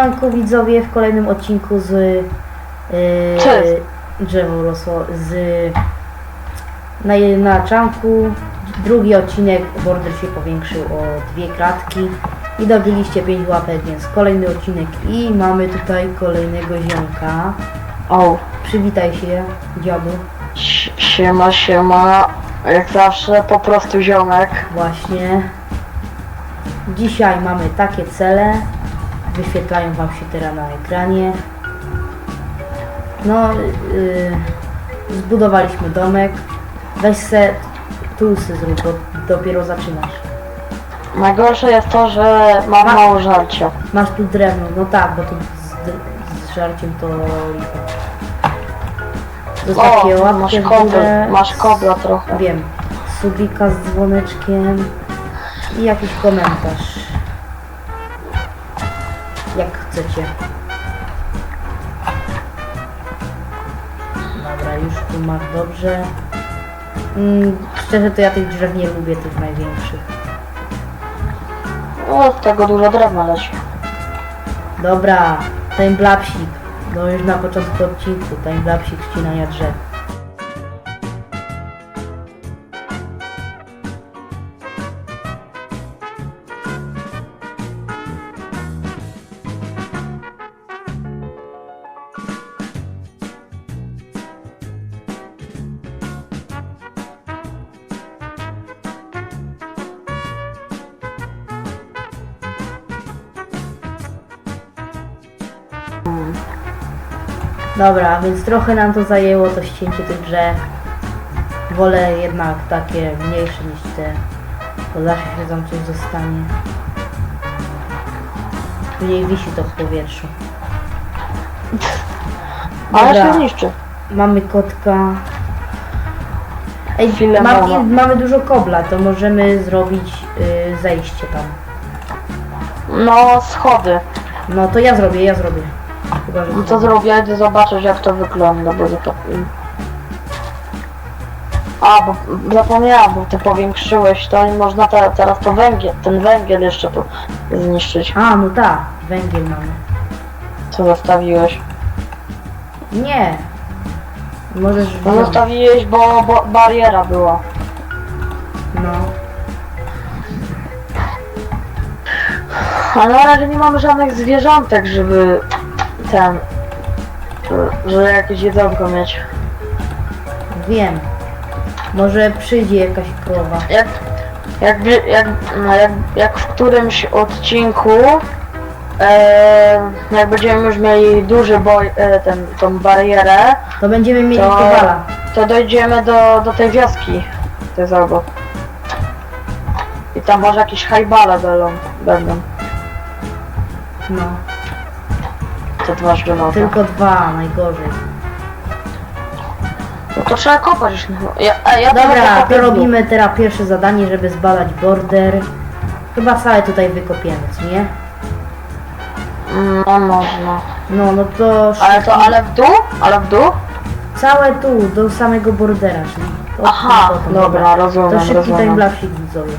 Siemanko widzowie w kolejnym odcinku z yy, drzewo rosło z na, na czanku drugi odcinek border się powiększył o dwie kratki i dobiliście 5 łapek więc kolejny odcinek i mamy tutaj kolejnego ziomka. O, przywitaj się dziadu. Si- siema, siema. Jak zawsze po prostu ziomek. właśnie. Dzisiaj mamy takie cele wyświetlają wam się teraz na ekranie no yy, zbudowaliśmy domek weź se tulsy zrób bo dopiero zaczynasz Najgorsze jest to, że mam Ma- mało żarcia. masz tu drewno no tak bo tu z, z żarciem to lipa zostawcie O, łapkę masz kobla, górę. masz kobla trochę. Wiem. Subika z dzwoneczkiem i jakiś komentarz. Jak chcecie. Dobra, już tu masz dobrze. Mm, szczerze to ja tych drzew nie lubię, tych największych. O, z tego dużo drewna leci. Dobra, timelapsik. No już na początku odcinku, timelapsik ścinania drzew. Dobra, więc trochę nam to zajęło to ścięcie tych drzew. Wolę jednak takie mniejsze niż te, bo zawsze się tam coś zostanie. Mniej wisi to w powietrzu. Ale się zniszczy. Mamy kotka. Ej, i- mamy dużo kobla, to możemy zrobić y, zejście tam. No, schody. No to ja zrobię, ja zrobię. Chyba, że No zrobię, idę zobaczyć jak to wygląda, bo to... A, bo zapomniałam, bo ty powiększyłeś to i można te, teraz to węgiel, ten węgiel jeszcze tu zniszczyć. A, no tak, węgiel mamy. Co zostawiłeś? Nie. Możesz No wziąć. zostawiłeś, bo, bo bariera była. No. A na razie nie mamy żadnych zwierzątek, żeby ten... Żeby jakieś jedzonko mieć. Wiem. Może przyjdzie jakaś krowa. Jak, jak, jak, no jak, jak w którymś odcinku, e, jak będziemy już mieli duży boj, e, ten, tą barierę, To będziemy mieli To- kowala. to dojdziemy do, do tej wioski, to jest obok. I tam może jakieś hajbale będą, będą, No. Te dwa. Tylko dwa, najgorzej. No to trzeba kopać. no. Ja, a ja Dobra, to robimy teraz pierwsze zadanie, żeby zbadać border. Chyba całe tutaj wykopiemy, co nie? Mm, No można. No, no to... Ale to, ale w dół? Ale w dół? Całe tu, do samego bordera, czyli... Aha, potem. dobra, rozumiem, To szybki rozumiem. timelapsik widzowie.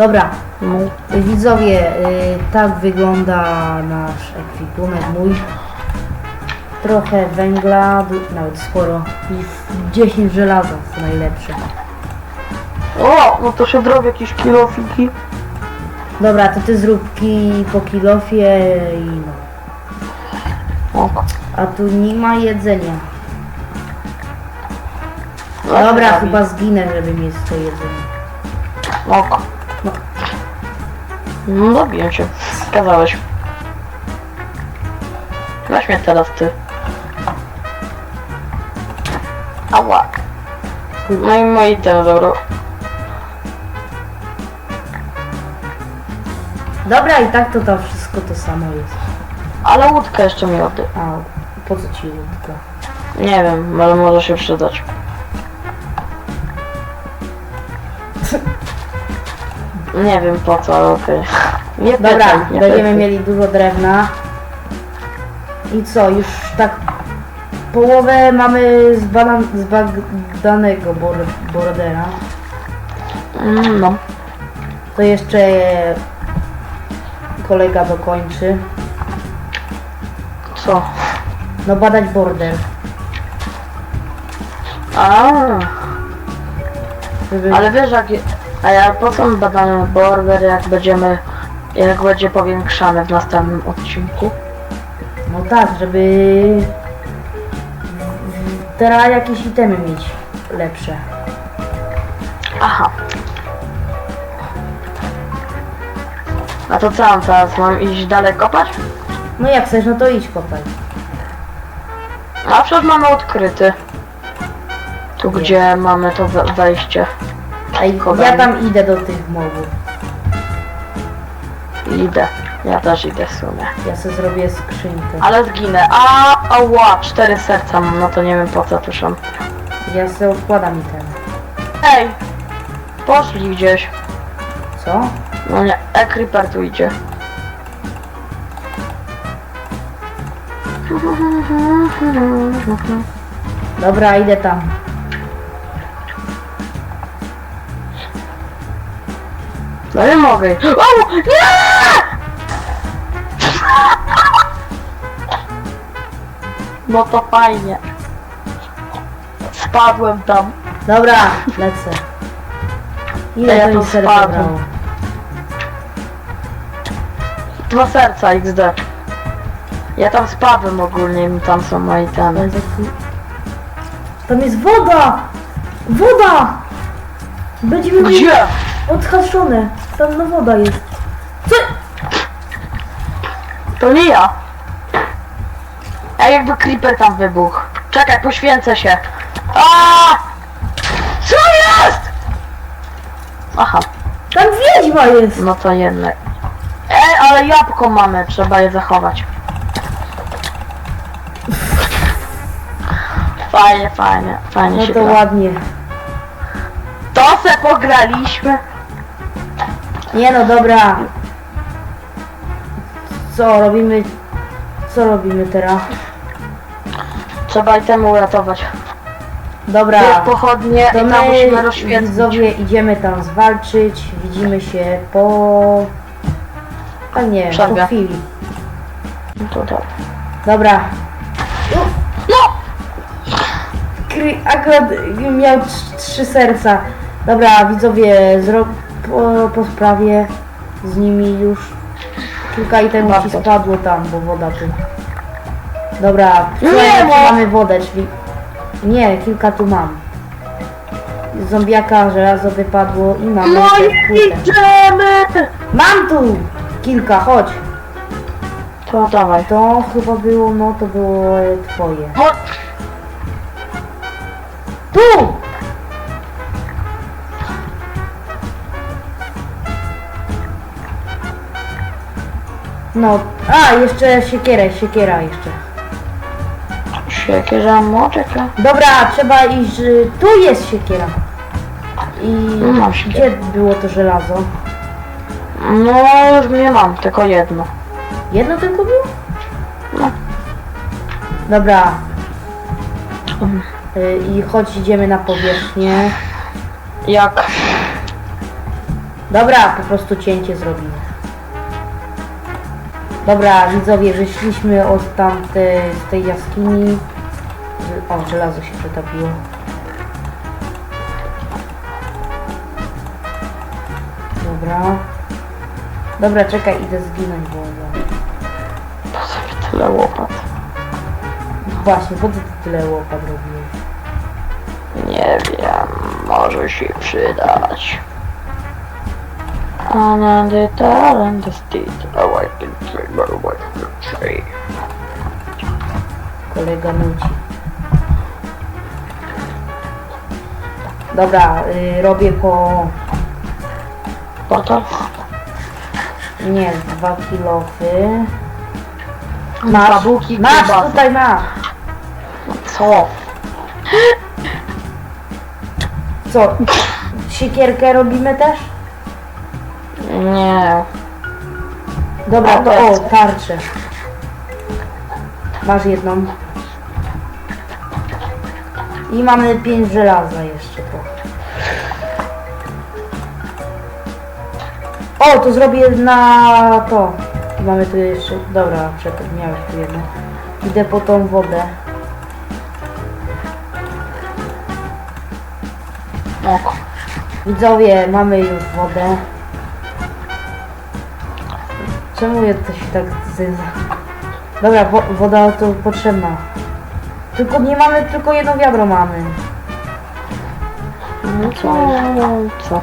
Dobra, widzowie, y, tak wygląda nasz ekwipunek mój. Trochę węgla, nawet sporo. I 10 żelaza, co najlepsze. O, no to się zrobię jakieś kilofiki. Dobra, to ty zrób ki po kilofie i no. A tu nie ma jedzenia. Dobra, chyba zginę, żeby mieć to jedzenie. Oko. No. No zabiję cię. Kazałeś. Weź mnie teraz ty. Ała. No i moi dinozauro. Dobra, i tak to tam wszystko to samo jest. Ale łódkę jeszcze mi oddaj. A, po co ci łódka? Nie wiem, ale może się przydać. Nie wiem po co, ale okej. Nie Dobra, pytaj, nie będziemy pytaj. mieli dużo drewna. I co, już tak połowę mamy zbadan, zbadanego bor, bordera. Mm, no. To jeszcze kolega dokończy. Co? No badać border. A, Żeby... ale wiesz jak... A ja po co my badamy border, jak będziemy... Jak będzie powiększany w następnym odcinku? No tak, żeby teraz jakieś itemy mieć lepsze. Aha. A to co mam teraz? Mam iść dalej kopać? No jak chcesz, no to idź kopaj. Na przykład mamy odkryty. Tu gdzie mamy to we- wejście. Ja tam idę do tych mobów. Idę. Ja też idę w sumie. Ja sobie zrobię skrzynkę. Ale zginę. A, ała, cztery serca mam, no to nie wiem po co tu są. Ja sobie odkładam itemy. Ej! Poszli gdzieś. Co? No nie, e creeper tu idzie. Dobra, idę tam. No nie mogę. O! Nie! No to fajnie. Spadłem tam. Dobra, lecę. Ile Ja to spadłem. brało? Dwa serca XD. Ja tam spadłem ogólnie, tam są moje temy. jest Tam jest woda! Woda! Będziemy mieli Gdzie? odhaczone. Tam no woda jest. Co? To nie ja. A jakby creeper tam wybuchł. Czekaj, poświęcę się. A! Co jest? Aha, Tam wiedźma jest! no to jednak. Ej, ale jabłko mamy, trzeba je zachować. Fajnie, fajnie, fajnie No się to gra. ładnie. To se pograliśmy. Nie no, dobra. Co robimy? Co robimy teraz? Trzeba i temu uratować. Dobra. Jest pochodnie To i tam musimy my, rozświetlić. widzowie, idziemy tam zwalczyć. Widzimy się po... A nie, po Przerwie. chwili. No to dobra. Dobra. No! Kry, akurat miał trz- trzy serca. Dobra, widzowie, zro... po, po sprawie z nimi już kilka itemów ci Bardzo. spadło tam, bo woda tu. Dobra, przynajmniej no. mamy wodę, czyli... Nie, kilka tu mam. Z Zombiaka żelazo wypadło i mamy No i płytę. idziemy! Mam tu kilka, chodź. To dawaj. To chyba było, no to było e, twoje. No, Tu! No, a jeszcze siekierę, siekiera jeszcze. Siekiera moczeka. Dobra, trzeba iść, y, tu jest siekiera. I Mam siekierę. gdzie było to żelazo? No, już nie mam, tylko jedno. Jedno tylko było? No. Dobra. Y, I chodź, idziemy na powierzchnię. Jak? Dobra, po prostu cięcie zrobimy. Dobra, widzowie, wyszliśmy od tamtej, z tej jaskini. O, żelazo się przetopiło. Dobra. Dobra, czekaj, idę zginąć, bo... Po co mi tyle łopat? Właśnie, po co ty tyle łopat robiłeś? Nie wiem, może się przydać. And the talent is dead, Kolega nuci. Dobra, y, robię po... Portal? Nie, dwa kilofy. Dwa buki, masz, kiełbasy. tutaj masz. Co? Co? Siekierkę robimy też? Nie. Dobra, to o, tarczę. Masz jedną. I mamy pięć żelaza jeszcze trochę. O, to zrobię na to. I mamy tu jeszcze. Dobra, czekaj, miałeś tu jedno. Idę po tą wodę. Ok. Widzowie, mamy już wodę. Czemu ja to się tak... Dobra, wo woda to potrzebna. Tylko nie mamy, tylko jedno wiadro mamy. No co? Co?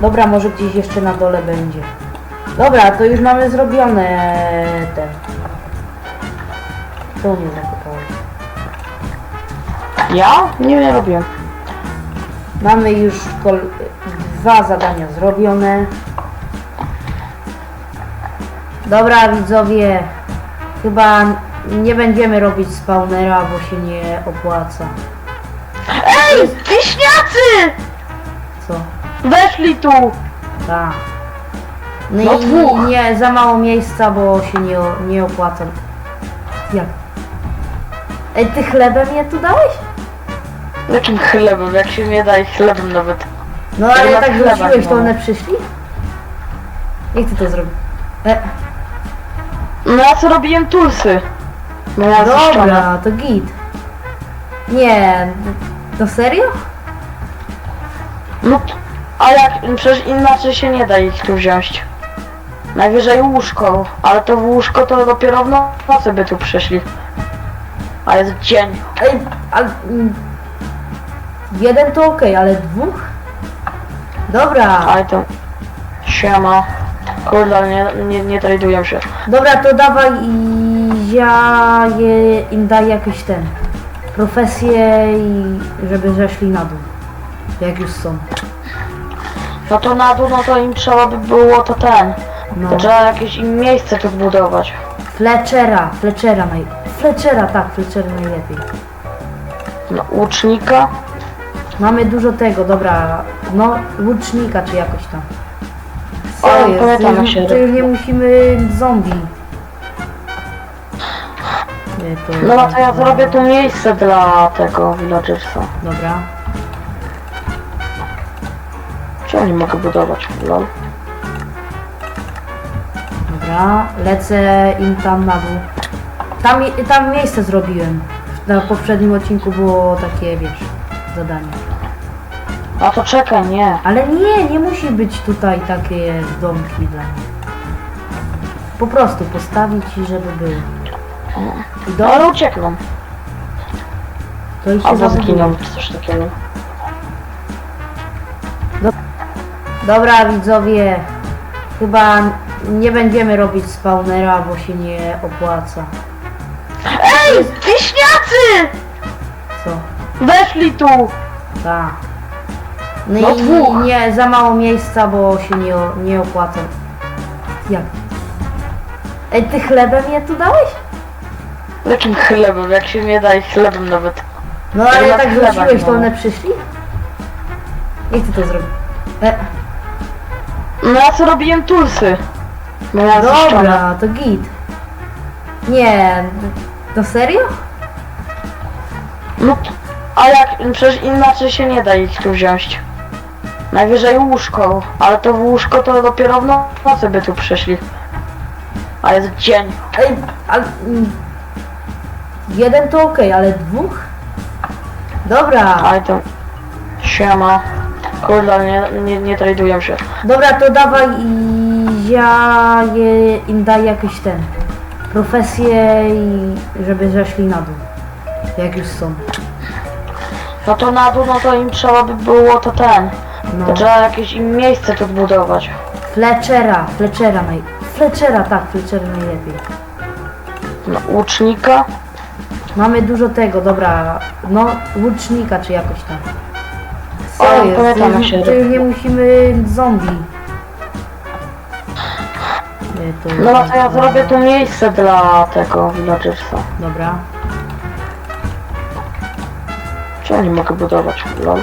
Dobra, może gdzieś jeszcze na dole będzie. Dobra, to już mamy zrobione ten. Tu nie zakopałeś. Ja? Nie, robiłem. Mamy już kol- dwa zadania zrobione. Dobra widzowie, chyba nie będziemy robić spawnera, bo się nie opłaca. Ej! Wiśniacy! Co? Weszli tu! Tak. No, No i dwóch. nie, za mało miejsca, bo się nie, o- nie opłaca. Jak? Ej, ty chlebem je tu dałeś? Jakim chlebem? Jak się nie daje chlebem nawet. No Ja ale na tak chleba nie to mam. one przyszli? Jak ty to zrobił? E, No ja co robiłem tulsy. No ja zniszczone. dobra, to git. Nie, to serio? No, a jak, przecież inaczej się nie da ich tu wziąć. Najwyżej łóżko, ale to w łóżko to dopiero w nocy by tu przyszli. A jest dzień. Ej, ale... mm, Jeden to okej, ale dwóch? Dobra, Ale to... Siema. Kurde, nie, nie, nie się. dobra, to dawaj i ja je, im daj jakiś ten... Profesję i żeby zeszli na dół. Jak już są. No to na dół, no to im trzeba by było to ten. No. To trzeba jakieś im miejsce tu zbudować. Fletchera, Fletchera naj... Fletchera, tak, Fletchera najlepiej. No, łucznika. Mamy dużo tego, dobra, no łucznika czy jakoś tam. O, Co jest? już, to już nie musimy zombie. Nie, to... No, no to ja zrobię tu miejsce dla tego villagersa. Dobra. Ja nie mogę budować? Lol. Dobra, lecę im tam na dół. Tam, tam miejsce zrobiłem. Na poprzednim odcinku było takie, wiesz, zadanie. A to czekaj, nie. Ale nie, nie musi być tutaj takie domki dla nich. Po prostu postawić i żeby były. I No ale uciekną. to i się Albo zginą, czy coś takiego. Dobra widzowie, chyba nie będziemy robić spawnera, bo się nie opłaca. Ej! Wiśniacy! Co? Weszli tu! Tak. No, No i dwóch. nie, za mało miejsca, bo się nie, o- nie opłaca. Jak? Ej, ty chlebem je tu dałeś? Jakim chlebem? Jak się nie daje chlebem nawet. No Ja ale na tak chleba wróciłeś, nie to mam. one przyszli? Jak ty to zrobił? E, No ja co robiłem tulsy. No ja zniszczone. dobra, to git. Nie, to serio? No, a jak, przecież inaczej się nie da ich tu wziąć. Najwyżej łóżko, ale to w łóżko to dopiero w nocy by tu przyszli. A jest dzień. Ej, ale... mm, Jeden to okej, ale dwóch? Dobra, Ale to... Siema. Kurde, nie, nie, nie traduję się. dobra, to dawaj i ja je, im daj jakiś ten... Profesję i żeby zeszli na dół. Jak już są. No to na dół, no to im trzeba by było to ten. No. To trzeba jakieś im miejsce tu zbudować. Fletchera, Fletchera naj... Fletchera, tak, Fletchera najlepiej. No, łucznika. Mamy dużo tego, dobra, no łucznika czy jakoś tam. Co jest? To się to już nie musimy zombie. Nie, to No to ja zrobię tu miejsce dla tego villagersa. Dobra. Czy ja nie mogę budować? Lol.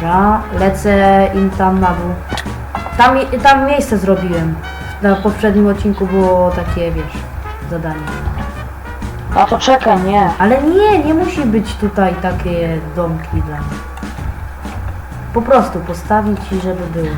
Dobra, lecę im tam na dół. Tam, tam miejsce zrobiłem. Na poprzednim odcinku było takie, wiesz, zadanie. A to czekaj, nie. Ale nie, nie musi być tutaj takie domki dla nich. Po prostu postawić i żeby było.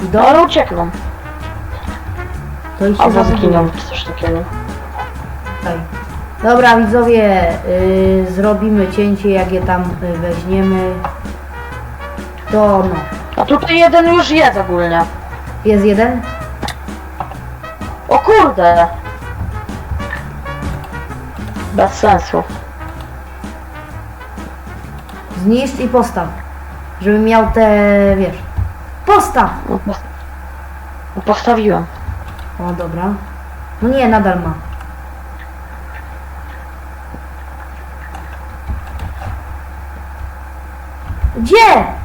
I do, ale uciekną. to i się Albo zginą, czy coś takiego. Tutaj. Dobra widzowie, y, zrobimy cięcie jak je tam y, weźmiemy. To no. A tutaj jeden już jest ogólnie. Jest jeden? O kurde! Bez sensu. Zniszcz i postaw. Żeby miał te, wiesz. Postaw! No, pos- no, Postawiłem. O dobra. No nie, nadal ma. Gdzie?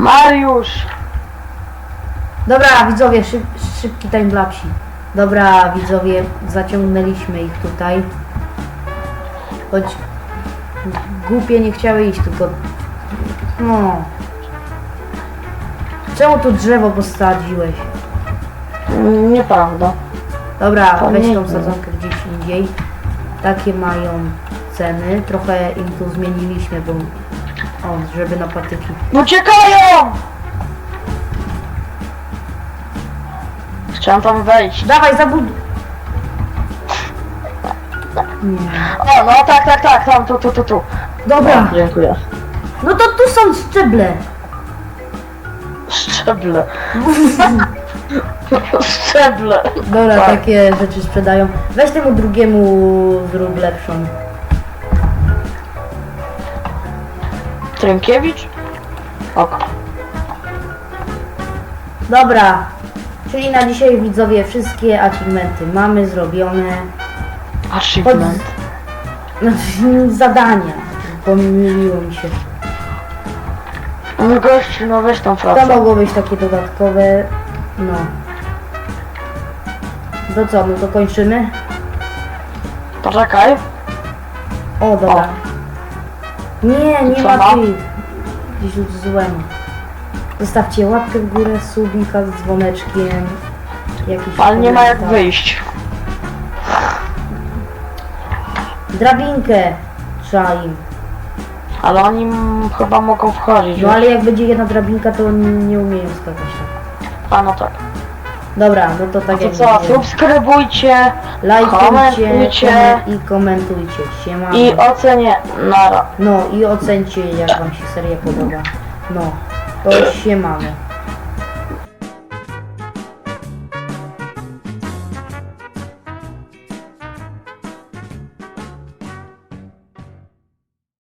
Mariusz! Dobra, widzowie, szyb, szybki timelapse. Dobra, widzowie, zaciągnęliśmy ich tutaj. Choć głupie nie chciały iść, tylko... No. Czemu tu drzewo posadziłeś? Nieprawda. Dobra, To weź nie tą wiem. sadzonkę gdzieś indziej. Takie mają ceny. Trochę im tu zmieniliśmy, bo... O, żeby na patyki. Uciekają! Chciałem tam wejść. Dawaj, zabud... Nie. O, no tak, tak, tak, tam, tu, tu, tu, tu. Dobra, O, dziękuję. no to tu są szczeble. Szczeble. Szczeble. Dobra, Tak. takie rzeczy sprzedają. Weź temu drugiemu zrób lepszą. Trynkiewicz? Ok. Dobra, czyli na dzisiaj widzowie wszystkie achievementy mamy zrobione. Achievement. Znaczy zadania. Pomyliło mi się. No gościu, no weź tą To pracę. mogło być takie dodatkowe. No. To co, no to kończymy? Poczekaj. O, dobra. Nie, nie ma tych. Gdzieś już złem. Zostawcie łapkę w górę, subika z dzwoneczkiem. Jakiś Ale nie ma jak komentarz. wyjść. Drabinkę trzeba im. Ale oni chyba mogą wchodzić. No ale jak będzie jedna drabinka, to oni nie umieją skakać tak. A no tak. Dobra, no to tak To jak co, mówiłem. subskrybujcie Lajkujcie komentujcie. komen- i komentujcie. Siema. i ocenię. Nara. No i ocencie jak wam się seria podoba. No, to siemamy.